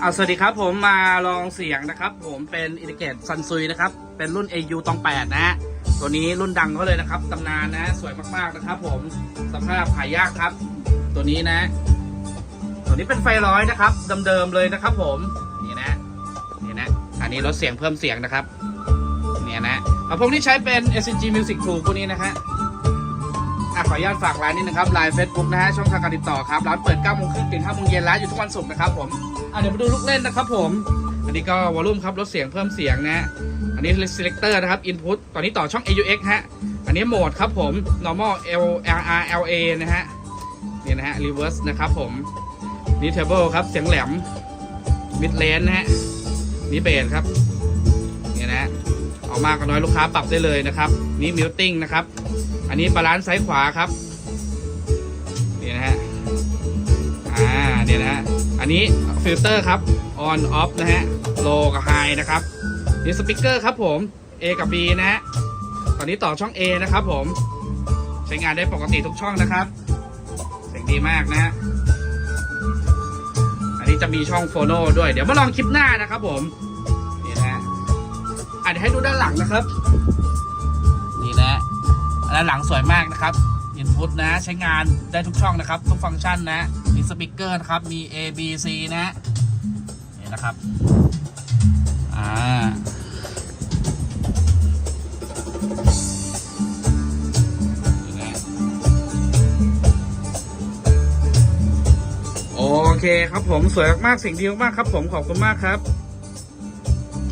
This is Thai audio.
เอาสวัสดีครับผมมาลองเสียงนะครับ ผมเป็นอินดิเกตซันซุยนะครับ เป็นรุ่น AU ตอง8นะฮะตัวนี้รุ่นดังเขาเลยนะครับตำนานนะ สวยมากๆนะครับ ผมสภาพหายากครับ ตัวนี้นะ ตัวนี้เป็นไฟร้อยนะครับเดิมๆเลยนะครับ ผมนี่นะนี่นะ อันนี้ลดเสียงเพิ่มเสียงนะครับเนี่ยนะเอาผมที่ใช้เป็น SG Music Tool พวกนี้นะฮะอะ ขออนุญาตฝากร้านนี้นะครับไลน์เฟซบุ๊กนะฮะช่องทางการติดต่อครับร้านเปิด9โมงครึ่งถึง5โมงเย็นร้านอยู่ทุกวันศุกร์นะครับผมอะเดี๋ยวมาดูลูกเล่นนะครับผม อันนี้ก็วอลลุ่มครับลดเสียงเพิ่มเสียงนะฮะอันนี้ selector นะครับ input ตอนนี้ต่อช่อง AUX ฮะอันนี้โหมดครับผม normal L R R L A นะฮะนี่นะฮะ reverse นะครับผมนี่ table ครับเสียงแหลม mid range นะฮะนี่เบสครับเนี่ยนะฮะ เอามากกับน้อยลูกค้าปรับได้เลยนะครับ นี่ muting นะครับ อันนี้บาลานซ์ซ้ายขวาครับนี่นะฮะอ่าเนี่ยนะฮะอันนี้ฟิลเตอร์ครับ on off นะฮะ low กับ high นะครับนี่สปีกเกอร์ครับผม A กับ B นะฮะตอนนี้ต่อช่อง A นะครับผมใช้งานได้ปกติทุกช่องนะครับเสียงดีมากนะฮะอันนี้จะมีช่องโฟโนด้วย เดี๋ยวมาลองคลิปหน้านะครับผม อะเดี๋ยวให้ดูด้านหลังนะครับ นี่นะด้านหลังสวยมากนะครับอินพุตนะใช้งานได้ทุกช่องนะครับ ทุกฟังก์ชันนะมีสปีกเกอร์นะครับมี A B C นะนี่นะครับอ่าโอเคครับผมสวยมากๆสียงดีมากครับผมขอบคุณมากครับ